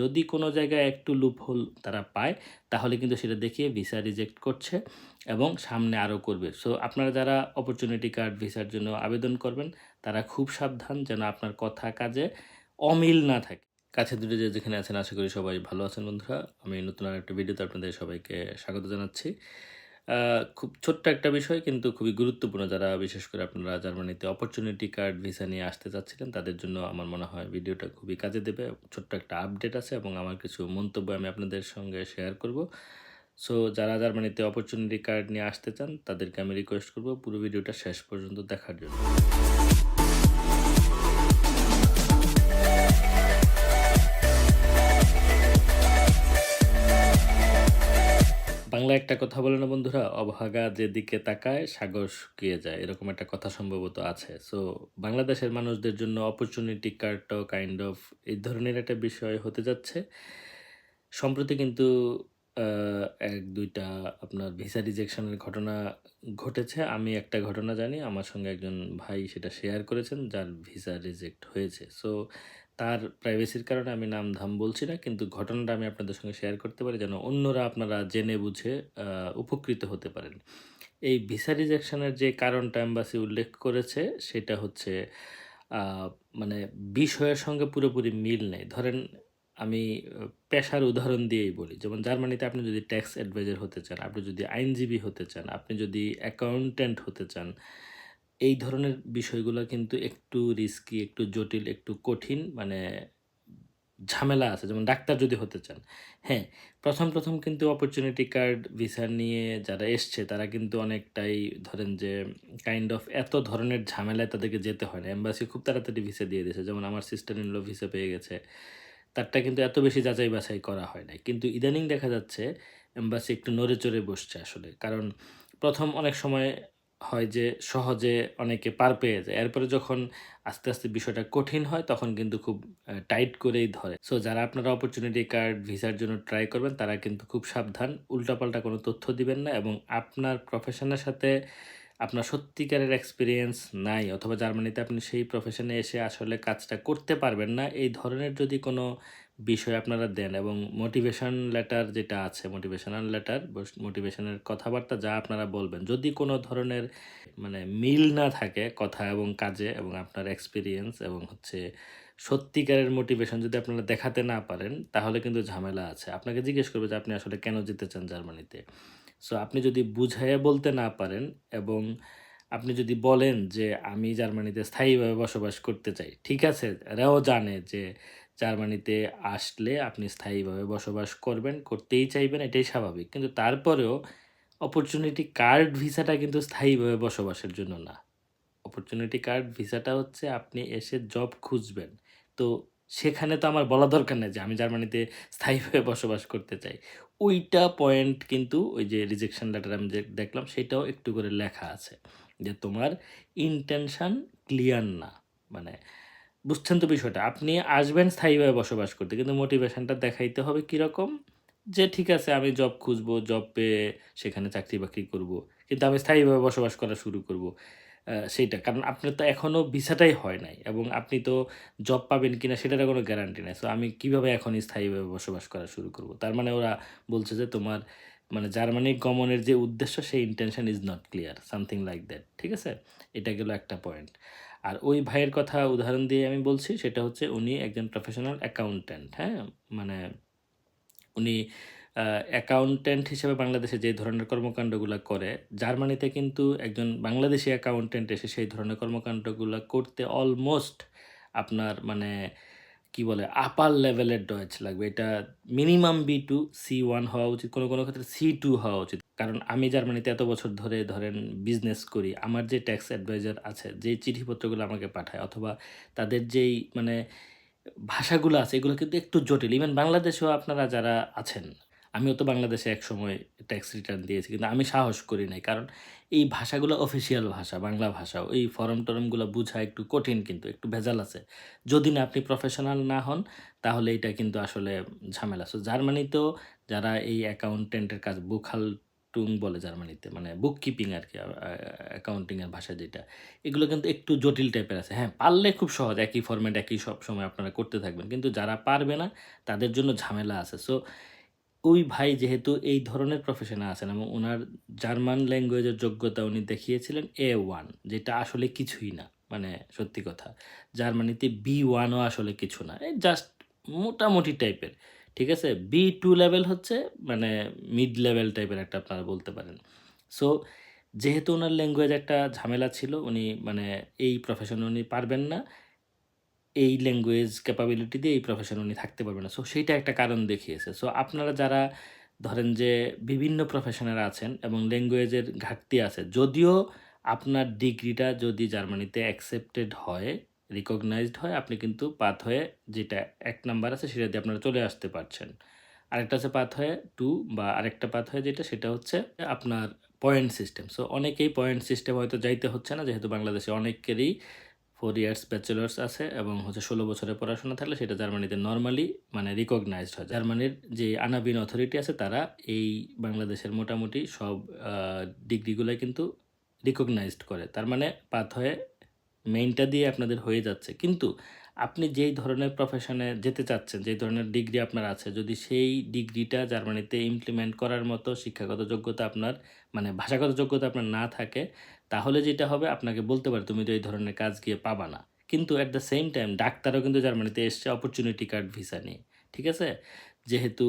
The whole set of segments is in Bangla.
যদি কোনো জায়গায় একটু লুপহোল তারা পায়, তাহলে কিন্তু সেটা দেখিয়ে ভিসা রিজেক্ট করছে এবং সামনে আরও করবে। সো আপনারা যারা অপরচুনিটি কার্ড ভিসার জন্য আবেদন করবেন, তারা খুব সাবধান যেন আপনার কথা কাজে অমিল না থাকে। কাছে দূরে যে যেখানে আছেন, আশা করি সবাই ভালো আছেন বন্ধুরা। আমি নতুন আর একটা ভিডিওতে আপনাদের সবাইকে স্বাগত জানাচ্ছি। খুব ছোট্ট একটা বিষয়, কিন্তু খুবই গুরুত্বপূর্ণ যারা, বিশেষ করে আপনারা জার্মানিতে অপরচুনিটি কার্ড ভিসা নিয়ে আসতে চাচ্ছিলেন, তাদের জন্য আমার মনে হয় ভিডিওটা খুবই কাজে দেবে। ছোট্ট একটা আপডেট আছে এবং আমার কিছু মন্তব্য আমি আপনাদের সঙ্গে শেয়ার করব। সো যারা জার্মানিতে অপরচুনিটি কার্ড নিয়ে আসতে চান, তাদেরকে আমি রিকোয়েস্ট করব পুরো ভিডিওটা শেষ পর্যন্ত দেখার জন্য। বাংলা একটা কথা বলে না বন্ধুরা? অভাগা যেদিকে তাকায়, সাগর শুকিয়ে যায়। এরকম একটা কথা সম্ভবত আছে। সো বাংলাদেশের মানুষদের জন্য অপরচুনিটি কার্ডটাও কাইন্ড অফ এই ধরনের একটা বিষয় হতে যাচ্ছে। সম্প্রতি কিন্তু এক, দুইটা আপনার ভিসা রিজেকশনের ঘটনা ঘটেছে। আমি একটা ঘটনা জানি। আমার সঙ্গে একজন ভাই সেটা শেয়ার করেছেন, যার ভিসা রিজেক্ট হয়েছে। সো তার প্রাইভেসির কারণে আমি নাম ধাম বলছি না, কিন্তু ঘটনাটা আমি আপনাদের সঙ্গে শেয়ার করতে পারি যেন অন্যরা আপনারা জেনে বুঝে উপকৃত হতে পারেন। এই ভিসা রিজেকশনের যে কারণটা অ্যাম্বাসি উল্লেখ করেছে, সেটা হচ্ছে মানে বিষয়ের সঙ্গে পুরোপুরি মিল নেই। ধরেন আমি পেশার উদাহরণ দিয়েই বলি, যেমন জার্মানিতে আপনি যদি ট্যাক্স অ্যাডভাইজার হতে চান, আপনি যদি আইনজীবী হতে চান, আপনি যদি অ্যাকাউন্ট্যান্ট হতে চান এই ধরনের বিষয়গুলো কিন্তু একটু রিস্কি একটু জটিল, একটু কঠিন মানে ঝামেলা আছে। যেমন ডাক্তার যদি হতে চান হ্যাঁ প্রথম প্রথম কিন্তু অপরচুনিটি কার্ড ভিসা নিয়ে যারা এসছে, তারা কিন্তু অনেকটাই ধরেন যে কাইন্ড অফ এত ধরনের ঝামেলায় তাদেরকে যেতে হয় না। এম্বাসি খুব তাড়াতাড়ি ভিসা দিয়ে দিয়েছে। যেমন আমার সিস্টার ইন ল ভিসা পেয়ে গেছে। তারটা কিন্তু এত বেশি যাচাই বাছাই করা হয় নাই। কিন্তু ইদানিং দেখা যাচ্ছে এম্বাসি একটু নড়ে চড়ে বসছে আসলে। কারণ প্রথম অনেক সময় হয় যে সহজে অনেকে পার পেয়ে যায়। এরপরে যখন আস্তে আস্তে বিষয়টা কঠিন হয়, তখন কিন্তু খুব টাইট করেই ধরে। সো যারা আপনারা অপরচুনিটি কার্ড ভিসার জন্য ট্রাই করবেন, তারা কিন্তু খুব সাবধান। উল্টাপাল্টা কোনো তথ্য দিবেন না এবং আপনার প্রফেশনের সাথে আপনার সত্যিকারের এক্সপিরিয়েন্স নাই, অথবা জার্মানিতে আপনি সেই প্রফেশনে এসে আসলে কাজটা করতে পারবেন না, এই ধরনের যদি কোনো বিষয় আপনারা দেন এবং মোটিভেশন লেটার যেটা আছে মোটিভেশনাল লেটার মোটিভেশনের কথাবার্তা যা আপনারা বলবেন, যদি কোনো ধরনের মানে মিল না থাকে কথা এবং কাজে এবং আপনার এক্সপিরিয়েন্স এবং হচ্ছে সত্যিকারের মোটিভেশন যদি আপনারা দেখাতে না পারেন, তাহলে কিন্তু ঝামেলা আছে। আপনাকে জিজ্ঞেস করবে যে আপনি আসলে কেন যেতে চান জার্মানিতে? সো আপনি যদি বুঝাইয়া বলতে না পারেন এবং আপনি যদি বলেন যে আমি জার্মানিতে স্থায়ীভাবে বসবাস করতে চাই, ঠিক আছে এরাও জানে যে জার্মানিতে আসলে আপনি স্থায়ীভাবে বসবাস করবেন, করতেই চাইবেন, এটাই স্বাভাবিক। কিন্তু তারপরেও অপরচুনিটি কার্ড ভিসাটা কিন্তু স্থায়ীভাবে বসবাসের জন্য না। অপরচুনিটি কার্ড ভিসাটা হচ্ছে আপনি এসে জব খুঁজবেন। তো সেখানে তো আমার বলা দরকার নেই যে আমি জার্মানিতে স্থায়ীভাবে বসবাস করতে চাই। ওইটা পয়েন্ট কিন্তু ওই যে রিজেকশন লেটার আমি যে দেখলাম, সেটাও একটু করে লেখা আছে যে তোমার ইন্টেনশন ক্লিয়ার না। মানে বুঝছেন তো বিষয়টা? আপনি আসবেন স্থায়ীভাবে বসবাস করতে, কিন্তু মোটিভেশনটা দেখাইতে হবে কীরকম? যে ঠিক আছে, আমি জব খুঁজবো জব পেয়ে সেখানে চাকরি বাকরি করব, কিন্তু আমি স্থায়ীভাবে বসবাস করা শুরু করব সেইটা। কারণ আপনার তো এখনও ভিসাটাই হয় নাই, এবং আপনি তো জব পাবেন কি না সেটার কোনো গ্যারান্টি নেই। সো আমি কীভাবে এখন স্থায়ীভাবে বসবাস করা শুরু করব? তার মানে ওরা বলছে যে তোমার মানে জার্মানি গমনের যে উদ্দেশ্য, সেই intention is not clear something like that ঠিক আছে? এটা গেল একটা পয়েন্ট আর ওই ভাইয়ের কথা উদাহরণ দিয়ে আমি বলছি, সেটা হচ্ছে উনি একজন প্রফেশনাল অ্যাকাউন্ট্যান্ট হ্যাঁ? মানে উনি অ্যাকাউন্ট্যান্ট হিসেবে বাংলাদেশে যে ধরনের কর্মকাণ্ডগুলো করে, জার্মানিতে কিন্তু একজন বাংলাদেশি অ্যাকাউন্ট্যান্ট এসে সেই ধরনের কর্মকাণ্ডগুলো করতে অলমোস্ট আপনার মানে কি বলে আপার লেভেলের ডয়েজ লাগবে। এটা minimum B two C one হওয়া উচিত, কোনো কোনো ক্ষেত্রে সি টু হওয়া উচিত। কারণ আমি জার্মানিতে এত বছর ধরে ধরেন বিজনেস করি, আমার যে ট্যাক্স অ্যাডভাইজার আছে, যে চিঠিপত্রগুলো আমাকে পাঠায়, অথবা তাদের যেই মানে ভাষাগুলো আছে, এগুলো কিন্তু একটু জটিল। ইভেন বাংলাদেশেও আপনারা যারা আছেন আমিও তো বাংলাদেশে এক সময় ট্যাক্স রিটার্ন দিয়েছি, কিন্তু আমি সাহস করি নাই। কারণ এই ভাষাগুলো অফিসিয়াল ভাষা, বাংলা ভাষা, ওই ফর্ম টরমগুলো বোঝা একটু কঠিন কিন্তু, একটু ভেজাল আছে। যদি না আপনি প্রফেশনাল না হন, তাহলে এটা কিন্তু আসলে ঝামেলা। সো জার্মানিতেও যারা এই অ্যাকাউন্টেন্টের কাজ বুকহাল টুং বলে জার্মানিতে মানে বুক কিপিং আর কি অ্যাকাউন্টিংয়ের ভাষা যেটা, এগুলো কিন্তু একটু জটিল টাইপের আছে। হ্যাঁ পারলে খুব সহজ, একই ফরম্যাট একই সব সময় আপনারা করতে থাকবেন, কিন্তু যারা পারবে না, তাদের জন্য ঝামেলা আছে। সো ওই ভাই যেহেতু এই ধরনের প্রফেশনে আছেন এবং ওনার জার্মান ল্যাঙ্গুয়েজের যোগ্যতা উনি দেখিয়েছিলেন এ ওয়ান যেটা আসলে কিছুই না মানে সত্যি কথা। জার্মানিতে বি ওয়ানও আসলে কিছু না, এই জাস্ট মোটামুটি টাইপের ঠিক আছে? বি টু লেভেল হচ্ছে মানে মিড লেভেল টাইপের একটা আপনারা বলতে পারেন। সো যেহেতু ওনার ল্যাঙ্গুয়েজ একটা ঝামেলা ছিল, উনি মানে এই প্রফেশনে উনি পারবেন না এই ল্যাঙ্গুয়েজ ক্যাপাবিলিটি দিয়ে এই প্রফেশন উনি থাকতে পারবে না। সো সেইটা একটা কারণ দেখিয়েছে। সো আপনারা যারা ধরেন যে বিভিন্ন প্রফেশনের আছেন এবং ল্যাঙ্গুয়েজের ঘাটতি আছে, যদিও আপনার ডিগ্রিটা যদি জার্মানিতে অ্যাকসেপ্টেড হয় রিকগনাইজড হয়, আপনি কিন্তু পাথ হয়ে যেটা এক নাম্বার আছে, সেটা দিয়ে আপনারা চলে আসতে পারছেন। আরেকটা আছে পাথ হয়ে টু বা আরেকটা পাথ হয়ে যেটা, সেটা হচ্ছে আপনার পয়েন্ট সিস্টেম সো অনেকেই পয়েন্ট সিস্টেম হয়তো যাইতে হচ্ছে না, যেহেতু বাংলাদেশে অনেকেরই ফোর ইয়ার্স ব্যাচেলার্স আছে এবং হচ্ছে ষোলো বছরের পড়াশোনা থাকলে সেটা জার্মানিতে নর্মালি মানে রিকগনাইজড হয়। জার্মানির যে আনাবিন অথরিটি আছে তারা এই বাংলাদেশের মোটামুটি সব ডিগ্রিগুলোই কিন্তু রিকগনাইজড করে। তার মানে পাথ হয়ে মেইনটা দিয়ে আপনাদের হয়ে যাচ্ছে। কিন্তু আপনি যেই ধরনের প্রফেশনে যেতে চাচ্ছেন, যেই ধরনের ডিগ্রি আপনার আছে, যদি সেই ডিগ্রিটা জার্মানিতে ইমপ্লিমেন্ট করার মতো শিক্ষাগত যোগ্যতা আপনার মানে ভাষাগত যোগ্যতা আপনার না থাকে তাহলে যেটা হবে, আপনাকে বলতে পারে, তুমি তো এই ধরনের কাজ গিয়ে পাবা না। কিন্তু অ্যাট দ্য সেম টাইম ডাক্তারও কিন্তু জার্মানিতে এসছে অপরচুনিটি কার্ড ভিসা নিয়ে, ঠিক আছে? যেহেতু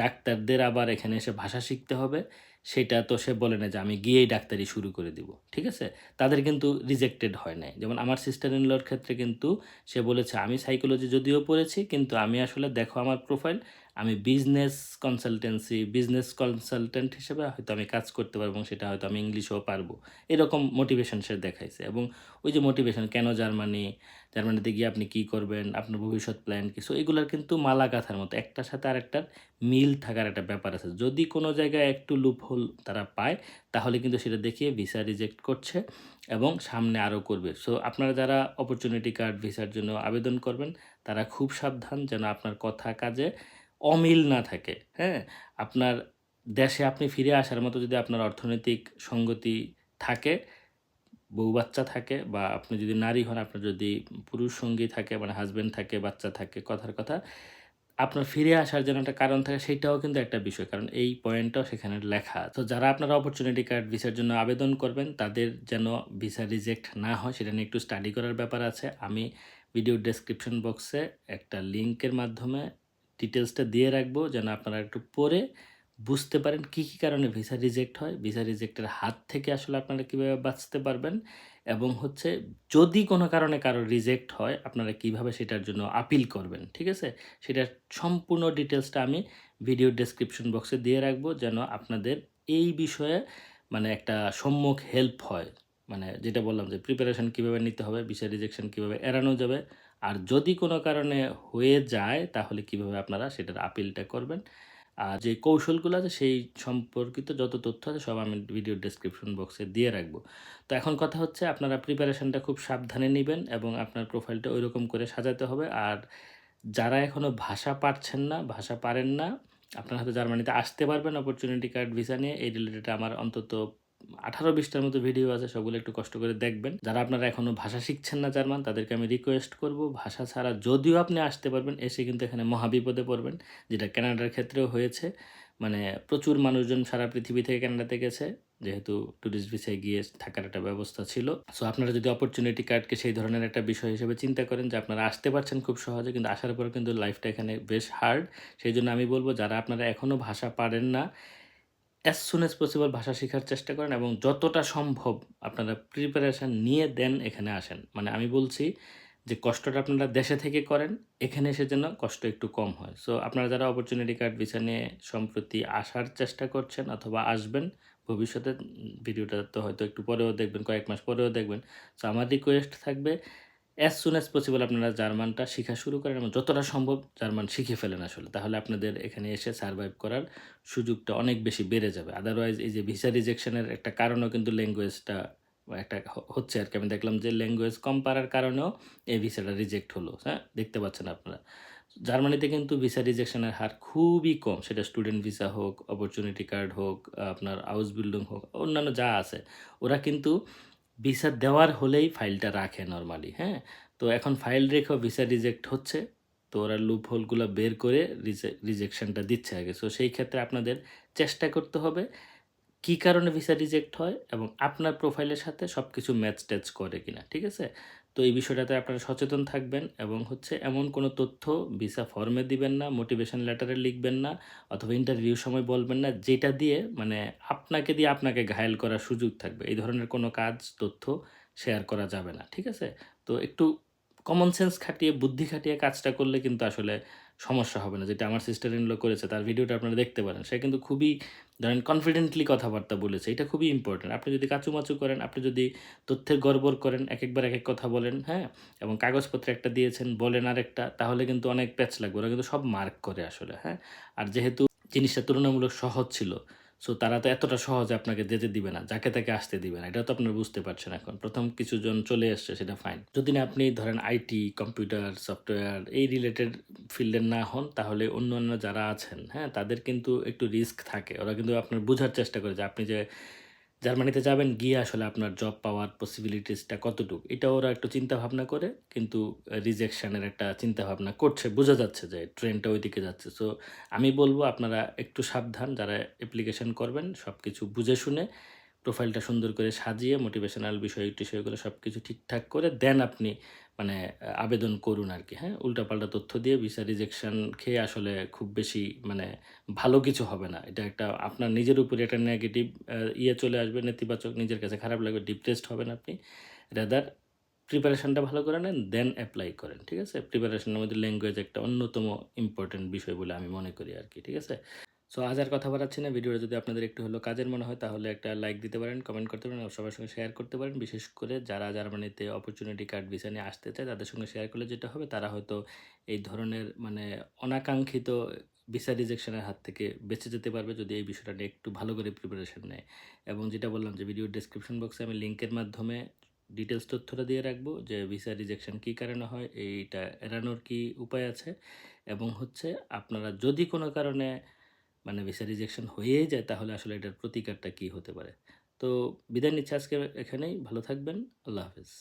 ডাক্তারদের আবার এখানে এসে ভাষা শিখতে হবে, সেটা তো সে বলে না যে, আমি গিয়েই ডাক্তারি শুরু করে দিব। ঠিক আছে? তাদের কিন্তু রিজেক্টেড হয় নাই। যেমন আমার সিস্টার ইন লর ক্ষেত্রে কিন্তু সে বলেছে, আমি সাইকোলজি যদিও পড়েছি, কিন্তু আমি আসলে দেখো আমার প্রোফাইল আমি বিজনেস কনসালটেন্সি বিজনেস কনসালটেন্ট হিসেবে হয়তো আমি কাজ করতে পারব এবং সেটা হয়তো আমি ইংলিশও পারব। এরকম মোটিভেশন সে দেখাইছে এবং ওই যে মোটিভেশন কেন জার্মানি? জার্মানিতে গিয়ে আপনি কি করবেন? আপনার ভবিষ্যৎ প্ল্যান কি? সো এগুলোর কিন্তু মালা গাথার মতো। একটার সাথে আরেকটার মিল থাকার একটা ব্যাপার আছে। যদি কোনো জায়গায় একটু লুপহোল তারা পায়, তাহলে কিন্তু সেটা দেখিয়ে ভিসা রিজেক্ট করছে এবং সামনে আরও করবে। সো আপনারা যারা অপরচুনিটি কার্ড ভিসার জন্য আবেদন করবেন, তারা খুব সাবধান যেন আপনার কথা কাজে অমিল না থাকে হ্যাঁ? আপনার দেশে আপনি ফিরে আসার মতো যদি আপনার অর্থনৈতিক সঙ্গতি থাকে, বউ বাচ্চা থাকে বা আপনি যদি নারী হন, আপনার যদি পুরুষ সঙ্গী থাকে মানে হাজব্যান্ড থাকে, বাচ্চা থাকে, কথার কথা, আপনার ফিরে আসার জন্য একটা কারণ থাকে, সেটাও কিন্তু একটা বিষয়। কারণ এই পয়েন্টটাও সেখানে লেখা তো যারা আপনারা অপরচুনিটি কার্ড ভিসার জন্য আবেদন করবেন, তাদের যেন ভিসা রিজেক্ট না হয়, সেটা নিয়ে একটু স্টাডি করার ব্যাপার আছে। আমি ভিডিও ডেসক্রিপশন বক্সে একটা লিঙ্কের মাধ্যমে ডিটেলসটা দিয়ে রাখব যেন আপনারা একটু পরে বুঝতে পারেন কী কী কারণে ভিসা রিজেক্ট হয়। ভিসা রিজেক্টের হাত থেকে আসলে আপনারা কীভাবে বাঁচতে পারবেন এবং হচ্ছে যদি কোনো কারণে কারও রিজেক্ট হয়, আপনারা কীভাবে সেটার জন্য আপিল করবেন, ঠিক আছে? সেটার সম্পূর্ণ ডিটেলসটা আমি ভিডিও ডেসক্রিপশন বক্সে দিয়ে রাখব যেন আপনাদের এই বিষয়ে মানে একটা সম্মুখ হেল্প হয়। মানে যেটা বললাম যে প্রিপারেশন কীভাবে নিতে হবে ভিসা রিজেকশন কীভাবে এড়ানো যাবে, আর যদি কোনো কারণে হয়ে যায়, তাহলে কীভাবে আপনারা সেটার আপিলটা করবেন। আর যে কৌশলগুলো আছে, সেই সম্পর্কিত যত তথ্য আছে, সব আমি ভিডিও ডেসক্রিপশন বক্সে দিয়ে রাখব। তো এখন কথা হচ্ছে, আপনারা প্রিপারেশনটা খুব সাবধানে নেবেন এবং আপনার প্রোফাইলটা ওই রকম করে সাজাতে হবে। আর যারা এখনও ভাষা পারছেন না, ভাষা পারেন না, আপনারা হয়তো জার্মানিতে আসতে পারবেন অপরচুনিটি কার্ড ভিসা নিয়ে। এই রিলেটেড আমার অন্তত আঠারো বিশটার মতো ভিডিও আছে, সবগুলো একটু কষ্ট করে দেখবেন। যারা আপনারা এখনও ভাষা শিখছেন না, জার্মান, তাদেরকে আমি রিকোয়েস্ট করব, ভাষা ছাড়া যদিও আপনি আসতে পারবেন, এসে কিন্তু এখানে মহাবিপদে পড়বেন, যেটা কানাডার ক্ষেত্রেও হয়েছে। মানে প্রচুর মানুষজন সারা পৃথিবী থেকে কানাডাতে গেছে, যেহেতু ট্যুরিস্ট ভিসায় গিয়ে থাকার একটা ব্যবস্থা ছিল। সো আপনারা যদি অপরচুনিটি কার্ডকে সেই ধরনের একটা বিষয় হিসেবে চিন্তা করেন যে আপনারা আসতে পারছেন খুব সহজে, কিন্তু আসার পর কিন্তু লাইফটা এখানে বেশ হার্ড সেই জন্য আমি বলব, যারা আপনারা এখনও ভাষা পারেন না অ্যাজ সুন অ্যাজ পসিবল ভাষা শেখার চেষ্টা করেন এবং যতটা সম্ভব আপনারা প্রিপারেশান নিয়ে দেন এখানে আসেন। মানে আমি বলছি যে কষ্টটা আপনারা দেশে থেকে করেন, এখানে এসে যেন কষ্ট একটু কম হয়। সো আপনারা যারা অপরচুনিটি কার্ড ভিসা নিয়ে সম্প্রতি আসার চেষ্টা করছেন অথবা আসবেন, ভবিষ্যতে ভিডিওটা তো হয়তো একটু পরেও দেখবেন, কয়েক মাস পরেও দেখবেন। সো আমার রিকোয়েস্ট থাকবে অ্যাজ সুন অ্যাজ পসিবল আপনারা জার্মানটা শেখা শুরু করেন এবং যতটা সম্ভব জার্মান শিখে ফেলেন আসলে। তাহলে আপনাদের এখানে এসে সার্ভাইভ করার সুযোগটা অনেক বেশি বেড়ে যাবে। আদারওয়াইজ এই যে ভিসা রিজেকশনের একটা কারণও কিন্তু ল্যাঙ্গুয়েজটা একটা হচ্ছে আর কি। আমি দেখলাম যে ল্যাঙ্গুয়েজ কম পারার কারণেও এই ভিসাটা রিজেক্ট হলো। হ্যাঁ দেখতে পাচ্ছেন আপনারা। জার্মানিতে কিন্তু ভিসা রিজেকশনের হার খুবই কম। সেটা স্টুডেন্ট ভিসা হোক অপরচুনিটি কার্ড হোক, আপনার হাউস বিল্ডিং হোক, অন্যান্য যা আছে, ওরা কিন্তু ভিসা দেওয়ার হলেই ফাইলটা রাখে নর্মালি হ্যাঁ? তো এখন ফাইল রেখেও ভিসা রিজেক্ট হচ্ছে, তো ওরা লুপ হোলগুলো বের করে রিজেকশনটা দিচ্ছে আগে। সো সেই ক্ষেত্রে আপনাদের চেষ্টা করতে হবে কী কারণে ভিসা রিজেক্ট হয় এবং আপনার প্রোফাইলের সাথে সব কিছু ম্যাচ ট্যাচ করে কিনা, ঠিক আছে? তো এই বিষয়টাতে আপনারা সচেতন থাকবেন এবং হচ্ছে এমন কোনো তথ্য ভিসা ফর্মে দিবেন না মোটিভেশন লেটারে লিখবেন না, অথবা ইন্টারভিউ সময় বলবেন না, যেটা দিয়ে মানে আপনাকে দিয়ে আপনাকে ঘায়েল করার সুযোগ থাকবে। এই ধরনের কোনো কাজ, তথ্য শেয়ার করা যাবে না, ঠিক আছে? তো একটু কমন সেন্স খাটিয়ে, বুদ্ধি খাটিয়ে কাজটা করলে কিন্তু আসলে সমস্যা হবে না। যেটা আমার সিস্টার ইনলো করেছে, তার ভিডিওটা আপনারা দেখতে পারেন। সে কিন্তু খুবই, ধরেন কনফিডেন্টলি কথাবার্তা বলেছে। এটা খুবই ইম্পর্টেন্ট আপনি যদি কাচুমাচু করেন, আপনি যদি তথ্যের গড়বড় করেন এক একবার এক এক কথা বলেন হ্যাঁ? এবং কাগজপত্র একটা দিয়েছেন, বলেন আরেকটা, তাহলে কিন্তু অনেক প্যাচ লাগবে। ওরা কিন্তু সব মার্ক করে আসলে হ্যাঁ? আর যেহেতু জিনিসটা তুলনামূলক সহজ ছিল সো তারা তো এতটা সহজে আপনাকে যেতে দিবে না, যাকে তাকে আসতে দিবে না। এটা তো আপনারা বুঝতে পারছেন এখন। প্রথম কিছু জন চলে এসছে, সেটা ফাইন যদি না আপনি ধরেন আইটি কম্পিউটার সফটওয়্যার এই রিলেটেড ফিল্ডের না হন, তাহলে অন্য অন্য যারা আছেন হ্যাঁ তাদের কিন্তু একটু রিস্ক থাকে। ওরা কিন্তু আপনার বোঝার চেষ্টা করে যে আপনি যে জার্মানিতে যাবেন, গিয়ে আসলে আপনার জব পাওয়ার পসিবিলিটিসটা কতটুকু? এটা ওরা একটু চিন্তা ভাবনা করে, কিন্তু রিজেকশানের একটা চিন্তা ভাবনা করছে, বোঝা যাচ্ছে যে ট্রেনটা ওই দিকে যাচ্ছে। সো আমি বলব আপনারা একটু সাবধান, যারা অ্যাপ্লিকেশন করবেন সব কিছু বুঝে শুনে প্রোফাইলটা সুন্দর করে সাজিয়ে মোটিভেশনাল বিষয় টিষয়গুলো সব কিছু ঠিকঠাক করে দেন আপনি মানে আবেদন করুন আর কি হ্যাঁ? উল্টাপাল্টা তথ্য দিয়ে ভিসা রিজেকশন খেয়ে আসলে খুব বেশি মানে ভালো কিছু হবে না। এটা একটা আপনার নিজের উপরে একটা নেগেটিভ ইয়ে চলে আসবে, নেতিবাচক নিজের কাছে খারাপ লাগবে ডিপ্রেসড হবেন আপনি। রাদার প্রিপারেশনটা ভালো করে নেন দেন অ্যাপ্লাই করেন, ঠিক আছে? প্রিপারেশনের মধ্যে ল্যাঙ্গুয়েজ একটা অন্যতম ইম্পর্টেন্ট বিষয় বলে আমি মনে করি আর কি ঠিক আছে? সো আজ আর কথা বাড়াচ্ছি না। ভিডিওটা যদি আপনাদের একটু হলো কাজের মনে হয়, তাহলে একটা লাইক দিতে পারেন কমেন্ট করতে পারেন সবার সঙ্গে শেয়ার করতে পারেন। বিশেষ করে যারা জার্মানিতে অপরচুনিটি কার্ড ভিসা নিয়ে আসতে চায়, তাদের সঙ্গে শেয়ার করলে যেটা হবে, তারা হয়তো এই ধরনের মানে অনাকাঙ্ক্ষিত ভিসা রিজেকশনের হাত থেকে বেঁচে যেতে পারবে যদি এই বিষয়টা নিয়ে একটু ভালো করে প্রিপারেশন নেয়। এবং যেটা বললাম যে ভিডিওর ডেসক্রিপশন বক্সে আমি লিঙ্কের মাধ্যমে ডিটেলস তথ্যটা দিয়ে রাখব যে ভিসা রিজেকশন কী কারণে হয়, এইটা এড়ানোর কি উপায় আছে? এবং হচ্ছে, আপনারা যদি কোনো কারণে মানে ভিসা রিজেকশন হয়েই যায়, তাহলে আসলে এটার প্রতিকারটা কী হতে পারে? তো বিদায় নিচ্ছে আজকে এখানেই, ভালো থাকবেন, আল্লাহ হাফেজ।